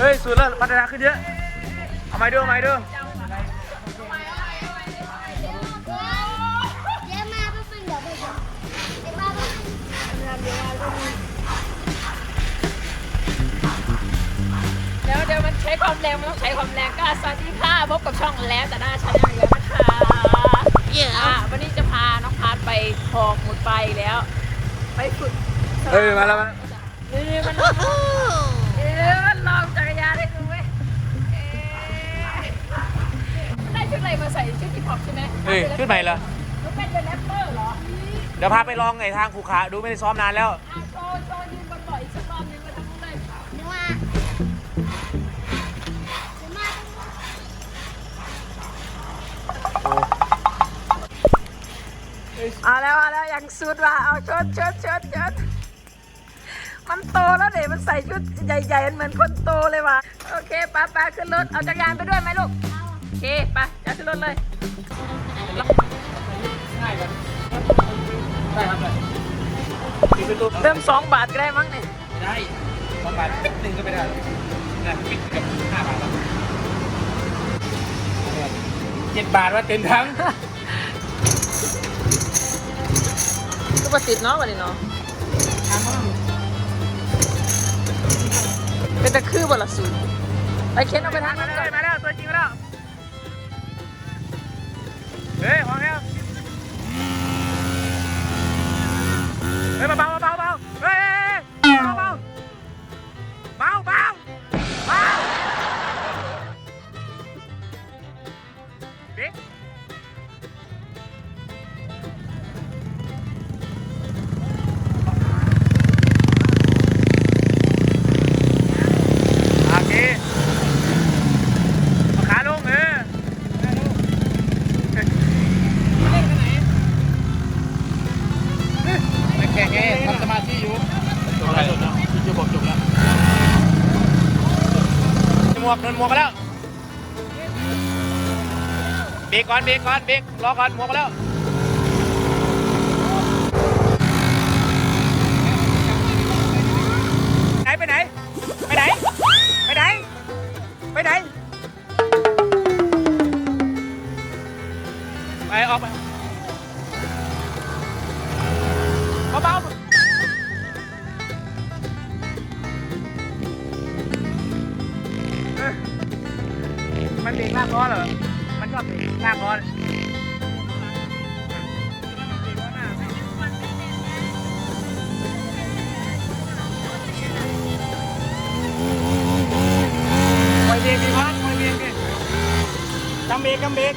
เฮ้ยสุดแล้วพัฒนาขึ้นเยอะ เอาไม้ดูเอาไม้ดูเยอะมากเพื่อนๆเดี๋ยวไปดูเดี๋ยวมาเพื่อนๆทำงานเดี๋ยวมาเพื่อนเดี๋ยวเดี๋ยวมันใช้ความแรงมันต้องใช้ความแรงก็สวัสดีค่ะพบกับช่องแล้วแต่หน้าชั้นอีกแล้วนะคะอะวันนี้จะพาน้องพาร์ทไปทองหมุดไปแล้ว ไปฝึกเฮ้ยมาแล้วมานี่มัน ลองเอ๊ะมันลองจักรยานให้ดูไหมเอ๊ะมันได้ชุดอะไรมาใส่ชุดฮิปฮอปใช่ไหมเฮ้ยชุดใหม่เหรอมันเป็นเดอะแรปเปอร์เหรอเดี๋ยวพาไปลองไอ้ทางภูขาดูไม่ได้ซ้อมนานแล้ว อะโชว์โชว์ยืนบนบ่อยสักรอบนึงมาทำอะไรเดี๋ยวมาเดี๋ยวมาเอาแล้วเอาแล้วยังสุดว่ะเอาชดชดชดชดมัน โตแล้วเด็มันใส่ชุดใหญ่ๆมันเหมือนคนโตเลยว่ะโอเคไป้าป้าขึ้นรถเอาจักรยานไปด้วยไหมลูกโอเคไปจะขึ้นรถเลยง่ายกว่าได้ครับเลยปิดประตูเติมสองบาทก็ได้มั้งเนี่ยได้สองบาทปิดหนึ่งก็ไม่ได้นะปิดกับห้าบาทแล้วเจ็ดบาทว่าเต็มทั้งก็ประติดเนาะวันนี้เนาะ เป็นตะคือบละสูตรไปเค้นเอาไปทางนั้นก่อนมาแล้วตัวจริงมาแล้ว เฮ้ยของแล้วเฮ้ยเบาเบาเบา เบรกก่อนเบรกก่อนเบรกรอก่อนหมวกแล้วไหนไปไหน ไปไหน ไปไหน ไปไหน ไปออกไปเบาๆเอ้ยมันเบรกลากล้อเหรอ อบลากล้อปล่อยเบรกดีครับปล่อยเบรกดิกำเบรกกำเบรก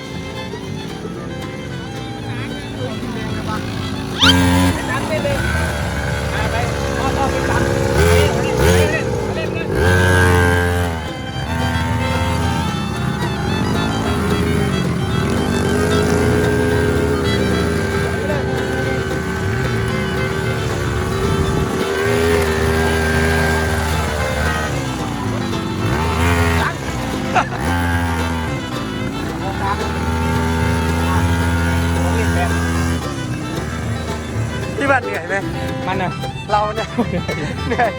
เราเนี่ยเหนื่อย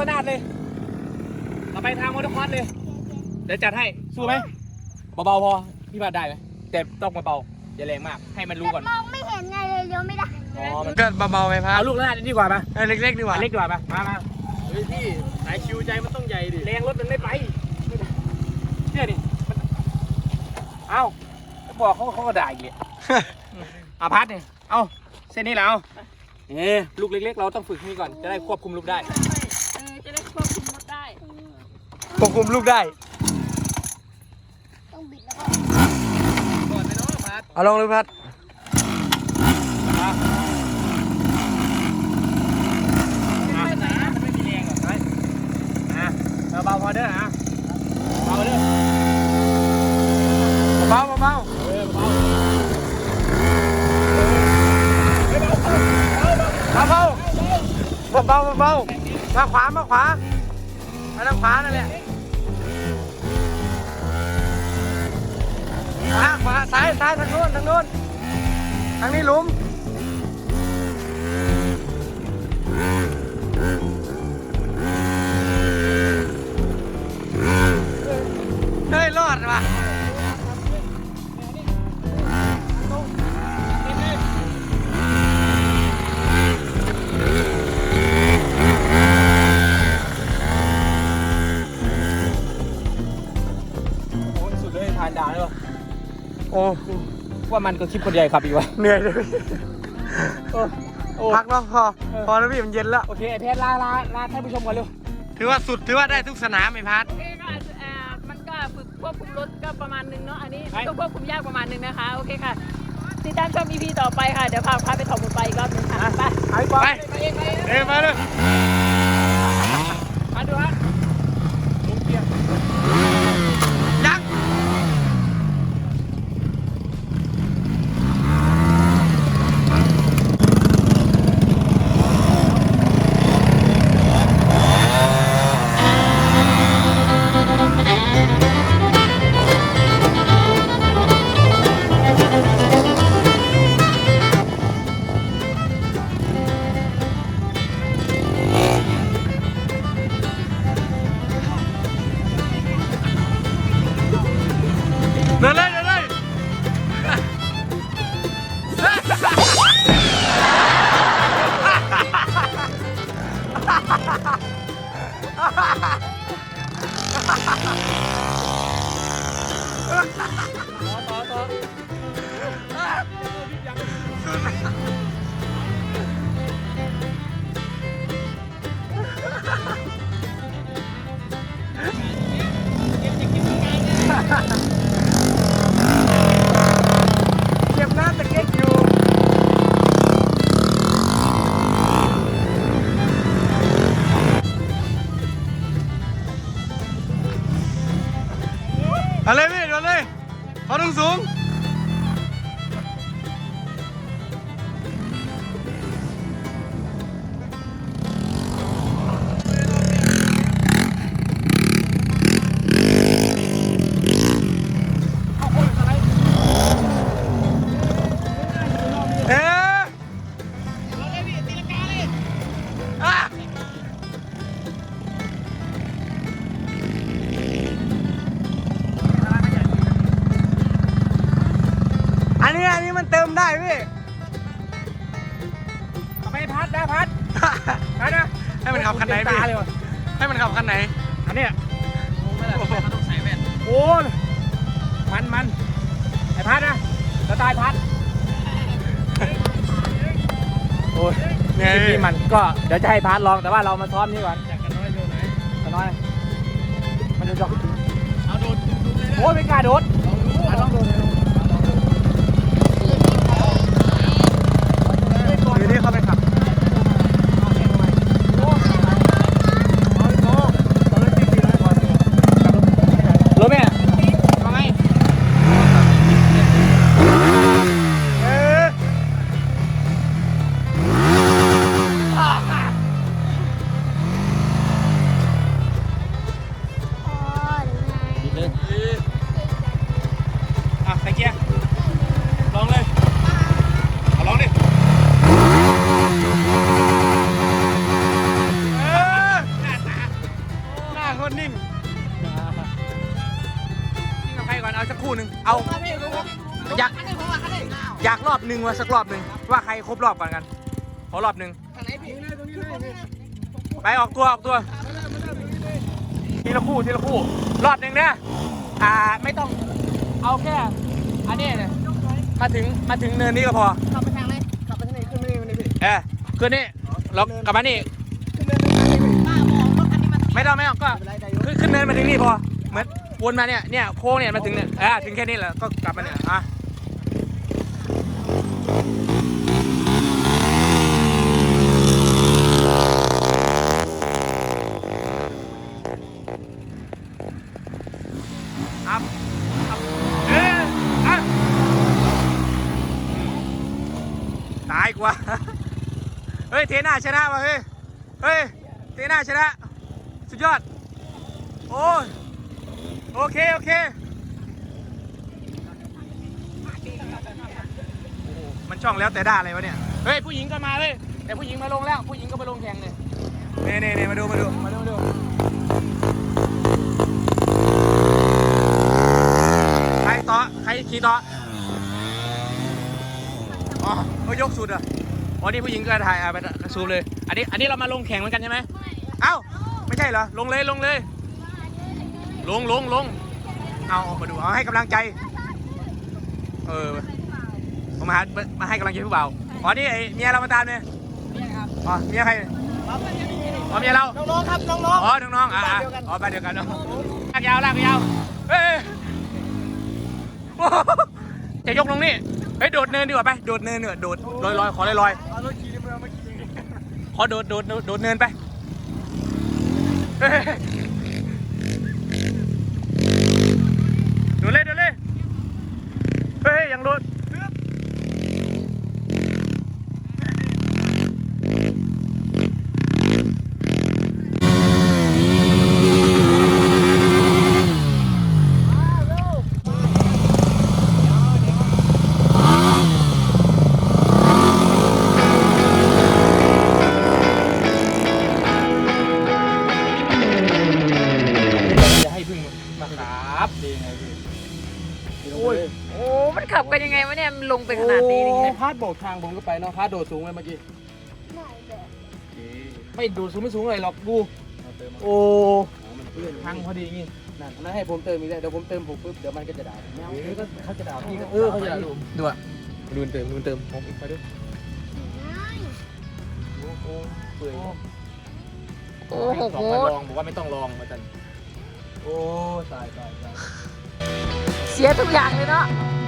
ระนาดเลยเราไปทางมอเตอร์คอร์สเลย เดี๋ยวจัดให้ สู้ไหมเบาๆพอ พี่มาได้ไหมแต่ต้องเบาๆอย่าแรงมาก ให้มันรู้ก่อน มองไม่เห็นไงเลยเลี้ยวไม่ได้อ๋อ มันก็เบาๆไปพาเอาลูกระนาดดีกว่าปะเล็กๆดีกว่า เล็กดีกว่าปะมามาเฮ้ยพี่สายคิวใจมันต้องใหญ่ดิ แรงรถมันไม่ไปเชื่อดิมันเอ้าก็บอกเขาเขาก็ด่าอีกเลยอาพัดเนี่ย เอาเส้นนี้แล้วเอ๊ลูกเล็ก ๆ เราต้องฝึกนี่ก่อน จะได้ควบคุมลูกได้เออจะได้ ควบคุมรถได้ ควบคุมลูกได้ ต้องบิดแล้วก็ก่อนไปเลยพัดเอาลองเลยพัดอะไม่มีแรงหรอกนะอะเบาๆพอเด้อฮะเบาเด้อเบาๆเบาๆ เออเบาเบาเบาเบาเบาเบา มาขวามาขวามาทางขวานั่นแหละขวาขวาซ้ายซ้ายทางโน้นทางโน้นทางนี้หลุม ผ่านด่านเลยว่ะโอ้ว่ามันก็คลิปคนใหญ่ขับอีกว่ะเหนื่อยเลยโอ้โอ้ พักเนาะพอพอแล้วพี่มันเย็นแล้ว โอเคไอเพชรลาลาลาท่านผู้ชมก่อนเร็วถือว่าสุดถือว่าได้ทุกสนามไอ้พัดโอเคก็อาจจะอ่ามันก็ฝึกควบคุมรถก็ประมาณนึงเนาะ อันนี้ก็ควบคุมยากประมาณนึงนะคะ โอเคค่ะ ติดตามชม EP ต่อไปค่ะ เดี๋ยวพาพาไปถอดหมดไปอีกรอบหนึงค่ะ ไปไปก่อนไปเองไปเองเอ้ยมาเลย 啊，啊，啊。 นะพัดพัดนะให้มันขับคันไหนเต็มพี่ ตาเลยว่ะให้มันขับคันไหน อันเนี้ยโอ้โห ต้องใส่แว่นโอ้ยมันมันไอพัดนะสไตล์พัดโอ้ยเนี่ยคลิปนี้มันก็เดี๋ยวจะให้พัดลองแต่ว่าเรามาซ้อมนี่ก่อนอยากกันน้อยโดนไหนกันน้อยมันจะจอกเอาโดนโอ้ยไม่กล้าโดด เอาสักคู่หนึ่งเอาอยากอยากรอบหนึ่งว่าสักรอบหนึ่งว่าใครครบรอบก่อนกัน ขอรอบหนึ่งไปออกตัวออกตัวทีละคู่ทีละคู่รอบหนึ่งนะอ่าไม่ต้องเอาแค่อันนี้เนี่ยมาถึงมาถึงเนินนี้ก็พอขับไปทางไหนขับไปทางนี้ขึ้นนี่นี่พี่เออขึ้นนี่เรากลับมานี่ป้ามองรถคันนี้มันไม่ต้องไม่ต้องก็ขึ้นขึ้นเนินมาถึงนี่พอเหมือน วนมาเนี่ยเนี่ยโค้งเนี่ยมาถึงเนี่ยอ่าถึงแค่นี้แหละก็กลับมาเนี่ยอะเอ๊ะอะตายกว่า เฮ้ย เทน่าชนะว่ะเฮ้ย เฮ้ยเตน่าชนะ สุดยอด โอ้ย โอเค โอเค มันช่องแล้วแต่ด้าอะไรวะเนี่ย เฮ้ย ผู้หญิงก็มาเลยแต่ผู้หญิงมาลงแล้ว ผู้หญิงก็มาลงแข่งเลยเน่เน่เน่มาดู มาดู มาดูมาดูใครต่อ ใครขี่ต่อ อ๋อเขายกสุดเหรอะอ๋อนี่ผู้หญิงก็ถ่ายเอาไปซูมเลย อันนี้ อันนี้เรามาลงแข่งเหมือนกันใช่ไหมเอ้า ไม่ใช่เหรอ ลงเลย ลงเลย ลงลงลงเอามาดูเอาให้กำลังใจ เออผมมาหามาให้กำลังใจผู้บ่าวอ๋อนี่ไอ้เมียเรามาตามเนี่ยอ๋อเมียใครอ๋อเมียเราน้องๆครับน้องอ๋อน้องๆอ่าอ๋อบ้านเดียวกันเนาะลากยาวลากยาวเฮ้ยโอ้โหจะยกลงนี่เฮ้ยโดดเนินดีกว่าไปโดดเนินเนอะโดดลอยลอยขอลอยลอยๆเอารถขี่ในเมืองมาขี่ขอโดดโดดโดดโดดเนินไป ลงไปขนาดนี้นี่ไงพาดโบกทางผมก็ไปเนาะพาดโดดสูงเลยเมื่อกี้ ไม่แบบไม่โดดสูงไม่สูงเลยหรอกดูโอ้ทางพอดีงี้นั่นนั่นให้ผมเติมอีกแล้วเดี๋ยวผมเติมผมปุ๊บเดี๋ยวมันก็จะด่าผมเดี๋ยวก็เขาจะด่าพี่ก็เออเขาจะด่าผมดูอะดูเติมดูเติมผมอีกไปด้วยโอ้โหเปื่อยโอ้โหสองมาลองบอกว่าไม่ต้องลองมาจันโอ้ตายตายตายเสียทุกอย่างเลยเนาะเ